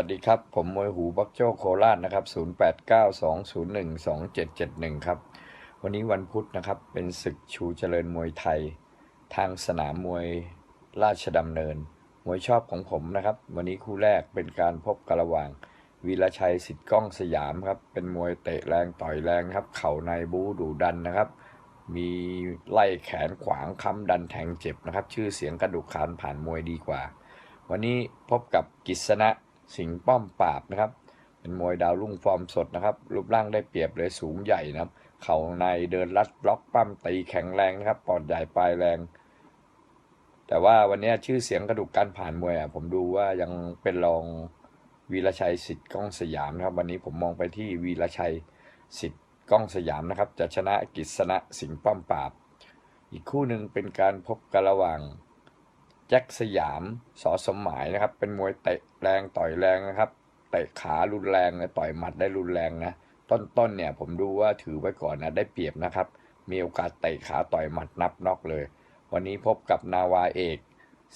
วัสดีครับ ผมมวยหูบักโจ้โคราชนะครับ 0892012771 ครับ วันนี้วันพุธนะครับ เป็นศึกชูเจริญมวยไทย ทางสนามมวยราชดำเนิน มวยชอบของผมนะครับ วันนี้คู่แรกเป็นการพบกันระหว่าง วีรชัยสิทธิ์ก้องสยามครับ เป็นมวยเตะแรงต่อยแรงครับ เข่าในบูดูดันนะครับ มีไล่แขนขวางค้ำดันแทงเจ็บนะครับ ชื่อเสียงกระดูกคานผ่านมวยดีกว่า วันนี้พบกับกิษณะ สิงห์ป้อมปราบนะครับ เป็นมวยดาวรุ่งฟอร์มสดนะครับ รูปร่างได้เปรียบเลยสูงใหญ่นะครับ เข่าในเดินลัดบล็อกปั้มตีแข็งแรงนะครับปอดใหญ่ปลายแรง แต่ว่าวันนี้ชื่อเสียงกระดูกการผ่านมวยอะผมดูว่ายังเป็นรองวีรชัยสิทธิ์ก้องสยามนะครับ วันนี้ผมมองไปที่วีรชัยสิทธิ์ก้องสยามนะครับ จะชนะกิษณะสิงห์ป้อมปราบ อีกคู่หนึ่งเป็นการพบกันระหว่าง แจ็คสยามสอสมหมายนะครับ เป็นมวยเตะแรงต่อยแรงนะครับเตะขารุนแรงนะต่อยหมัดได้รุนแรงนะต้นๆเนี่ยผมดูว่าถือไว้ก่อนนะได้เปรียบนะครับ มีโอกาสเตะขาต่อยหมัดนับน็อกเลย วันนี้พบกับนาวาเอก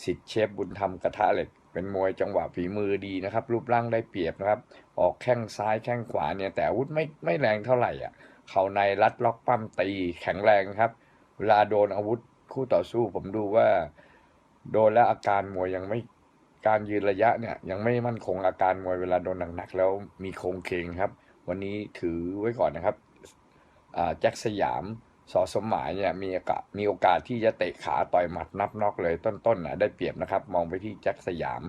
สิทธิเชฟบุญธรรมกระทะเหล็ก เป็นมวยจังหวะฝีมือดีนะครับ รูปร่างได้เปรียบนะครับ ออกแข้งซ้ายแข้งขวาเนี่ยแต่อาวุธไม่ไม่แรงเท่าไหร่อะเข่าในรัดล็อกปั้มตีแข็งแรงครับ เวลาโดนอาวุธคู่ต่อสู้ผมดูว่า โดนแล้วอาการมวยยังไม่การยืนระยะเนี่ย ยังไม่มั่นคงอาการมวยเวลาโดนหนักๆแล้วมีโครงเคงครับ วันนี้ถือไว้ก่อนนะครับแจ็คสยามสอสมหมายเนี่ยมีโอกาสมีโอกาสที่จะเตะขาต่อยหมัดนับนอกเลยต้นๆนะได้เปรียบนะครับ มองไปที่แจ็คสยาม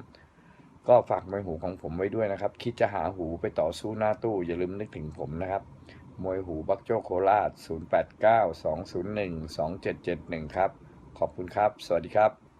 ก็ฝากมวยหูของผมไว้ด้วยนะครับ คิดจะหาหูไปต่อสู้หน้าตู้ อย่าลืมนึกถึงผมนะครับ มวยหูบักโจโคราช 0892012771 ครับ ขอบคุณครับ สวัสดีครับ